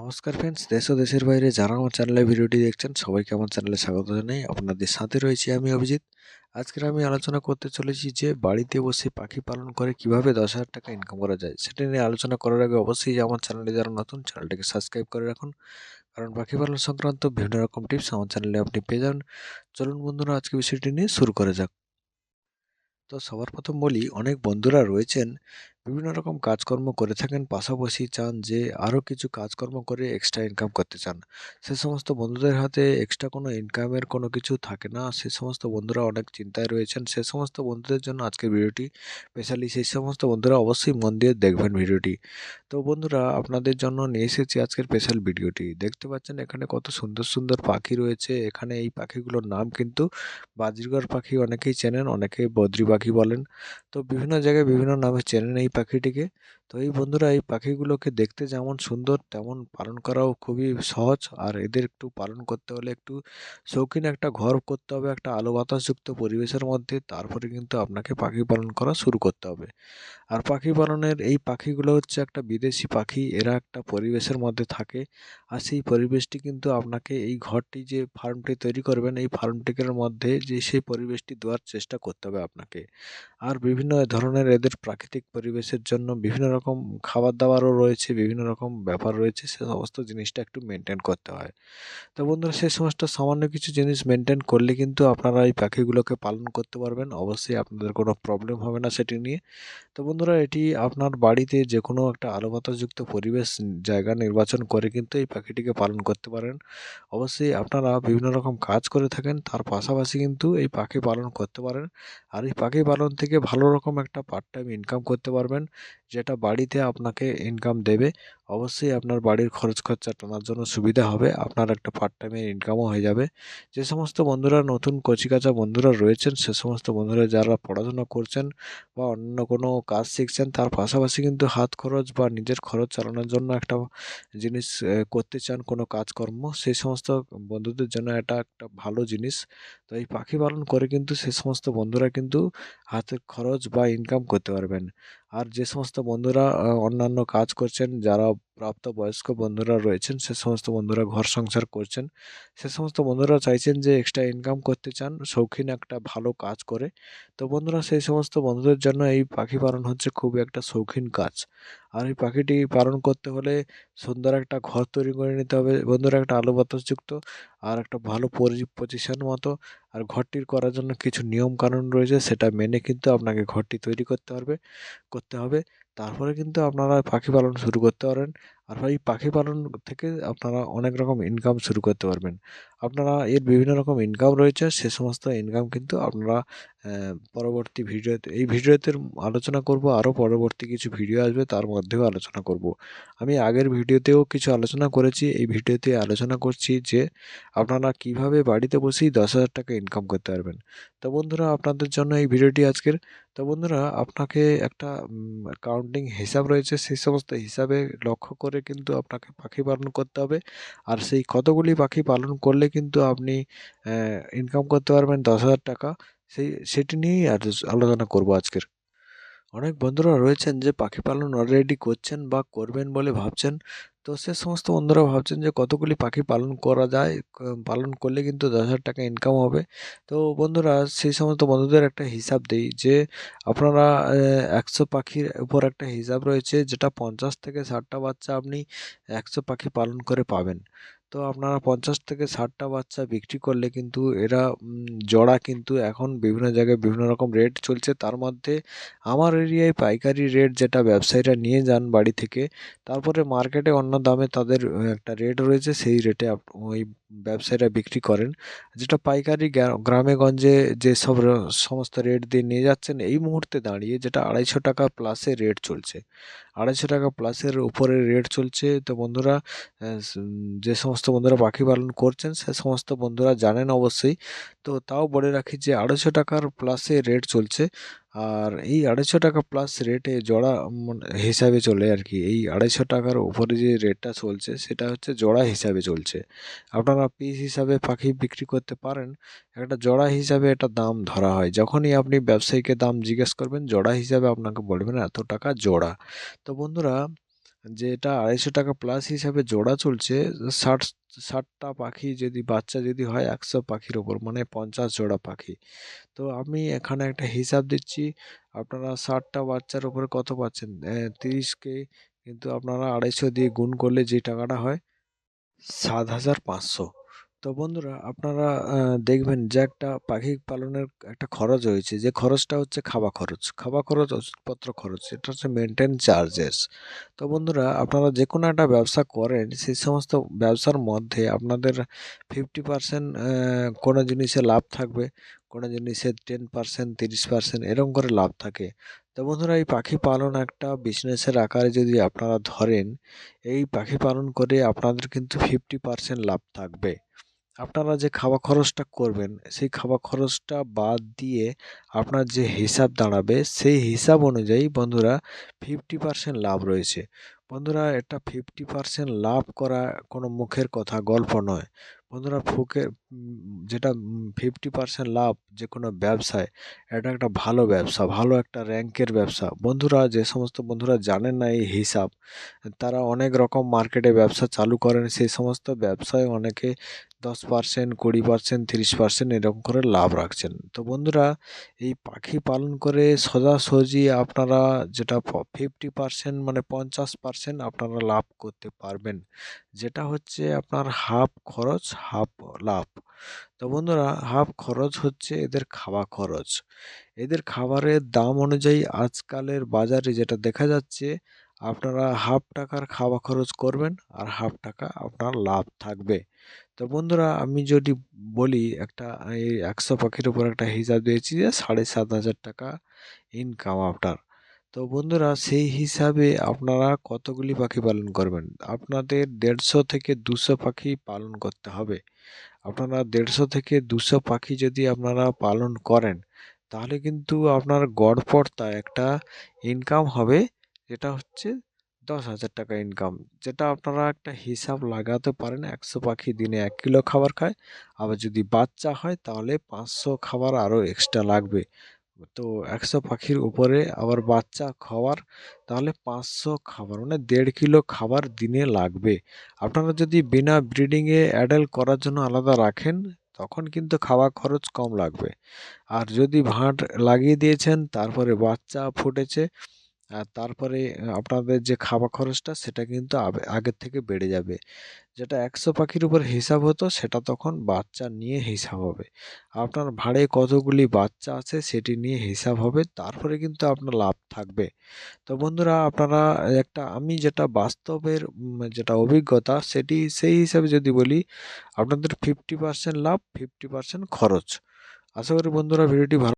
নমস্কার ফ্রেন্ডস দেশ ও দেশের বাইরে যারা আমার চ্যানেলে ভিডিওটি দেখছেন সবাইকে আমার চ্যানেলে স্বাগত জানাই। আপনাদের সাথে রয়েছি আমি অভিজিৎ। আজকের আমি আলোচনা করতে চলেছি যে, বাড়িতে বসে পাখি পালন করে কীভাবে দশ হাজার টাকা ইনকাম করা যায়, সেটা নিয়ে আলোচনা করার আগে অবশ্যই আমার চ্যানেলে যারা নতুন চ্যানেলটিকে সাবস্ক্রাইব করে রাখুন। কারণ পাখি পালন সংক্রান্ত বিভিন্ন রকম টিপস আমার চ্যানেলে আপনি পেয়ে যান চলুন বন্ধুরা, আজকে বিষয়টি নিয়ে শুরু করা যাক। তো সবার প্রথম বলি, অনেক বন্ধুরা রয়েছেন বিভিন্ন রকম কাজকর্ম করে থাকেন, পাশাপাশি চান যে আরও কিছু কাজকর্ম করে এক্সট্রা ইনকাম করতে চান। সে সমস্ত বন্ধুদের হাতে এক্সট্রা কোনো ইনকামের কোনো কিছু থাকে না। সে সমস্ত বন্ধুরা অনেক চিন্তায় রয়েছেন। সে সমস্ত বন্ধুদের জন্য আজকের ভিডিওটি স্পেশালি সেই সমস্ত বন্ধুরা অবশ্যই মন দিয়ে দেখবেন ভিডিওটি। তো বন্ধুরা, আপনাদের জন্য নিয়ে এসেছি আজকের স্পেশাল ভিডিওটি। দেখতে পাচ্ছেন এখানে কত সুন্দর সুন্দর পাখি রয়েছে। এখানে এই পাখিগুলোর নাম কিন্তু বাজিরগর পাখি অনেকেই চেনেন, অনেকে বদ্রি পাখি বলেন। তো বিভিন্ন জায়গায় বিভিন্ন নামে চেনেন এই পাখিটিকে তো এই বন্ধুরা, এই পাখিগুলোকে দেখতে যেমন সুন্দর, তেমন পালন করাও খুবই সহজ। আর এদের একটু পালন করতে হলে একটু শৌখিন একটা ঘর করতে হবে, একটা আলো বাতাসযুক্ত পরিবেশের মধ্যে। তারপরে কিন্তু আপনাকে পাখি পালন করা শুরু করতে হবে। আর পাখি পালনের, এই পাখিগুলো হচ্ছে একটা বিদেশি পাখি। এরা একটা পরিবেশের মধ্যে থাকে। আর সেই পরিবেশটি কিন্তু আপনাকে এই ঘরটি যে ফার্মটি তৈরি করবেন, এই ফার্মটিকের মধ্যে যে সেই পরিবেশটি দেওয়ার চেষ্টা করতে হবে আপনাকে। আর বিভিন্ন ধরনের এদের প্রাকৃতিক পরিবেশের জন্য বিভিন্ন রকম খাবার দাবারও রয়েছে, বিভিন্ন রকম ব্যাপার রয়েছে, সে সমস্ত জিনিসটা একটু মেনটেন করতে হয়। তো বন্ধুরা সেই সমস্ত সামান্য কিছু জিনিস মেনটেন করলে কিন্তু আপনারা এই পাখিগুলোকে পালন করতে পারবেন। অবশ্যই আপনাদের কোনো প্রবলেম হবে না সেটি নিয়ে। তো বন্ধুরা, এটি আপনার বাড়িতে যে কোনো একটা আলো বাতাসযুক্ত পরিবেশ জায়গা নির্বাচন করে কিন্তু এই পাখিটিকে পালন করতে পারেন। অবশ্যই আপনারা বিভিন্ন রকম কাজ করে থাকেন, তার পাশাপাশি কিন্তু এই পাখি পালন করতে পারেন। আর এই পাখি পালন থেকে ভালো রকম একটা পার্ট টাইম ইনকাম করতে পারবেন, যেটা বাড়িতে আপনাকে ইনকাম দেবে। অবশ্যই আপনার বাড়ির খরচ খরচা টানার জন্য সুবিধা হবে। আপনার একটা পার্ট টাইমের ইনকামও হয়ে যাবে। যে সমস্ত বন্ধুরা নতুন কচিকাচা বন্ধুরা রয়েছেন, সে সমস্ত বন্ধুরা যারা পড়াশোনা করছেন বা অন্য কোনো কাজ শিখছেন, তার পাশাপাশি কিন্তু হাত খরচ বা নিজের খরচ চালানোর জন্য একটা জিনিস করতে চান কোনো কাজকর্ম সেই সমস্ত বন্ধুদের জন্য এটা একটা ভালো জিনিস। তো এই পাখি পালন করে কিন্তু সে সমস্ত বন্ধুরা কিন্তু হাতের খরচ বা ইনকাম করতে পারবেন। আর যে সমস্ত বন্ধুরা অন্যান্য কাজ করছেন, যারা প্রাপ্তবয়স্ক বন্ধুরা রয়েছেন, সে সমস্ত বন্ধুরা ঘর সংসার করছেন। সে সমস্ত বন্ধুরা চাইছেন যে এক্সট্রা ইনকাম করতে চান, শৌখিন একটা ভালো কাজ করে। তো বন্ধুরা, সেই সমস্ত বন্ধুদের জন্য এই পাখি পালন হচ্ছে খুবই একটা শৌখিন কাজ। আর এই পাখিটি পালন করতে হলে সুন্দর একটা ঘর তৈরি করে নিতে হবে। বন্ধুরা, একটা আলো বাতাসযুক্ত আর একটা ভালো পজিশন মতো। আর ঘরটির করার জন্য কিছু নিয়ম কানুন রয়েছে, সেটা মেনে কিন্তু আপনাকে ঘরটি তৈরি করতে পারবে করতে হবে। তারপরে কিন্তু আপনারা পাখি পালন শুরু করতে পারেন। আর এই পাখি পালন থেকে আপনারা অনেক রকম ইনকাম শুরু করতে পারবেন। আপনারা এর বিভিন্ন রকম ইনকাম রয়েছে, সে সমস্ত ইনকাম কিন্তু আপনারা পরবর্তী ভিডিওতে, এই ভিডিওতে আলোচনা করব, আরও পরবর্তী কিছু ভিডিও আসবে, তার মধ্যেও আলোচনা করব। আমি আগের ভিডিওতেও কিছু আলোচনা করেছি, এই ভিডিওতে আলোচনা করছি যে আপনারা কীভাবে বাড়িতে বসেই দশ হাজার টাকা ইনকাম করতে পারবেন। তো বন্ধুরা, আপনাদের জন্য এই ভিডিওটি আজকের। তো বন্ধুরা, আপনাকে একটা কাউন্টিং হিসাব রয়েছে, সেই সমস্ত হিসাবে লক্ষ্য করে কিন্তু আপনাকে পাখি পালন করতে হবে। আর সেই কতগুলি পাখি পালন করলে কিন্তু আপনি ইনকাম করতে পারবেন দশ হাজার টাকা। সেই, সেটি নিয়েই আলোচনা করব আজকের। অনেক বন্ধুরা রয়েছেন যে পাখি পালন অলরেডি করছেন বা করবেন বলে ভাবছেন। তো সে সমস্ত বন্ধুরা ভাবছেন যে কতগুলি পাখি পালন করা যায় পালন করলে কিন্তু দশ হাজার টাকা ইনকাম হবে। তো বন্ধুরা, সেই সমস্ত বন্ধুদের একটা হিসাব দিই যে আপনারা একশো পাখির উপর একটা হিসাব রয়েছে যেটা পঞ্চাশ থেকে ষাটটা বাচ্চা আপনি একশো পাখি পালন করে পাবেন। তো আপনারা পঞ্চাশ থেকে ষাটটা বাচ্চা বিক্রি করলে কিন্তু এরা জোড়া কিন্তু এখন বিভিন্ন জায়গায় বিভিন্ন রকম রেট চলছে। তার মধ্যে আমার এরিয়ায় পাইকারি রেট যেটা ব্যবসায়ীরা নিয়ে যান বাড়ি থেকে, তারপরে মার্কেটে অন্য দামে তাদের একটা রেট রয়েছে, সেই রেটে ওই ব্যবসায়ীরা বিক্রি করেন। যেটা পাইকারি গ্রামে গঞ্জে যেসব সমস্ত রেট দিয়ে নিয়ে যাচ্ছেন, এই মুহূর্তে দাঁড়িয়ে যেটা আড়াইশো টাকা প্লাসে রেট চলছে। আড়াইশো টাকা প্লাসের উপরে রেট চলছে। তো বন্ধুরা যে সমস্ত বন্ধুরা পাখি পালন করছেন, সে সমস্ত বন্ধুরা জানেন অবশ্যই। তো তাও বলে রাখি যে আড়াইশো টাকার প্লাসে রেট চলছে। আর এই আড়াইশো টাকা প্লাস রেটে জোড়া হিসাবে চলে আর কি। এই আড়াইশো টাকার উপরে যে রেটটা চলছে, সেটা হচ্ছে জোড়া হিসাবে চলছে। আপনারা পিস হিসাবে পাখি বিক্রি করতে পারেন। একটা জোড়া হিসাবে এটা দাম ধরা হয়। যখনই আপনি ব্যবসায়ীকে দাম জিজ্ঞেস করবেন, জোড়া হিসাবে আপনাকে বলবেন, এত টাকা জোড়া? তো বন্ধুরা যে এটা আড়াইশো টাকা প্লাস হিসাবে জোড়া চলছে, ষাট, ষাটটা পাখি যদি, বাচ্চা যদি হয় একশো পাখির ওপর মানে পঞ্চাশ জোড়া পাখি। তো আমি এখানে একটা হিসাব দিচ্ছি, আপনারা ষাটটা বাচ্চার উপরে কত পাচ্ছেন? তিরিশকে কিন্তু আপনারা আড়াইশো দিয়ে গুণ করলে যে টাকাটা হয়, সাত হাজার পাঁচশো। তো বন্ধুরা আপনারা দেখবেন যে একটা পাখি পালনের একটা খরচ হয়েছে। যে খরচটা হচ্ছে খাওয়া খরচ। খাওয়া খরচ, ওষুধপত্র খরচ, এটা হচ্ছে মেনটেন চার্জেস তো বন্ধুরা আপনারা যে কোনো একটা ব্যবসা করেন, সেই সমস্ত ব্যবসার মধ্যে আপনাদের ফিফটি পার্সেন্ট কোনো জিনিসে লাভ থাকবে, কোনো জিনিসে টেন পার্সেন্ট তিরিশ পার্সেন্ট এরকম করে লাভ থাকে। তো বন্ধুরা এই পাখি পালন একটা বিজনেসের আকারে যদি আপনারা ধরেন, এই পাখি পালন করে আপনাদের কিন্তু ফিফটি পার্সেন্ট লাভ থাকবে। আপনারা যে খাওয়া খরচটা করবেন, সেই খাওয়া খরচটা বাদ দিয়ে আপনার যে হিসাব দাঁড়াবে, সেই হিসাব অনুযায়ী বন্ধুরা ফিফটি পার্সেন্ট লাভ রয়েছে। বন্ধুরা এটা ফিফটি পার্সেন্ট লাভ করা কোনো মুখের কথা, গল্প নয়। বন্ধুরা, ফুকে, যেটা ফিফটি পার্সেন্ট লাভ যে কোনো ব্যবসায়, এটা একটা ভালো ব্যবসা, ভালো একটা র্যাঙ্কের ব্যবসা। বন্ধুরা, যে সমস্ত বন্ধুরা জানেন না এই হিসাব, তারা অনেক রকম মার্কেটে ব্যবসা চালু করেন, সেই সমস্ত ব্যবসায় অনেকে দশ পার্সেন্ট কুড়ি পার্সেন্ট তিরিশ পার্সেন্ট এরকম করে লাভ রাখছেন। তো বন্ধুরা, এই পাখি পালন করে সোজাসুজি আপনারা যেটা ফিফটি পার্সেন্ট মানে পঞ্চাশ পার্সেন্ট আপনারা লাভ করতে পারবেন। যেটা হচ্ছে আপনার হাফ খরচ, হাফ লাভ। তো বন্ধুরা, হাফ খরচ হচ্ছে এদের খাওয়া খরচ। এদের খাবারের দাম অনুযায়ী আজকালের বাজারে যেটা দেখা যাচ্ছে, আপনারা হাফ টাকার খাওয়া খরচ করবেন আর হাফ টাকা আপনার লাভ থাকবে। তো বন্ধুরা, আমি যদি বলি একটা, এই একশো পাখির উপর একটা হিসাব দিয়েছি যে সাড়ে সাত হাজার টাকা ইনকাম আপনার। তো বন্ধুরা, সেই হিসাবে আপনারা কতগুলি পাখি পালন করবেন? আপনাদের দেড়শো থেকে দুশো পাখি পালন করতে হবে। আপনারা দেড়শো থেকে দুশো পাখি যদি আপনারা পালন করেন, তাহলে কিন্তু আপনার গড়পড়তা একটা ইনকাম হবে, যেটা হচ্ছে দশ হাজার টাকা ইনকাম যেটা আপনারা একটা হিসাব লাগাতে পারেন, একশো পাখি দিনে এক কিলো খাবার খায়। আবার যদি বাচ্চা হয়, তাহলে পাঁচশো খাবার আরও এক্সট্রা লাগবে। তো একশো পাখির উপরে আবার বাচ্চা খাওয়ার, তাহলে পাঁচশো খাবার মানে দেড় কিলো খাবার দিনে লাগবে। আপনারা যদি বিনা ব্রিডিংয়ে অ্যাডাল্ট করার জন্য আলাদা রাখেন, তখন কিন্তু খাওয়া খরচ কম লাগবে। আর যদি ভাঁট লাগিয়ে দিয়েছেন, তারপরে বাচ্চা ফুটেছে আর তারপরে আপনাদের যে খাওয়া খরচটা সেটা কিন্তু আগের থেকে বেড়ে যাবে। যেটা একশো পাখির উপর হিসাব হতো, সেটা তখন বাচ্চা নিয়ে হিসাব হবে। আপনার ভাড়ে কতগুলি বাচ্চা আছে, সেটি নিয়ে হিসাব হবে, তারপরে কিন্তু আপনার লাভ থাকবে। তো বন্ধুরা, আপনারা একটা, আমি যেটা বাস্তবের যেটা অভিজ্ঞতা, সেটি সেই হিসাবে যদি বলি, আপনাদের ফিফটি পার্সেন্ট লাভ ফিফটি পার্সেন্ট খরচ। আশা করি বন্ধুরা, ভিডিওটি ভালো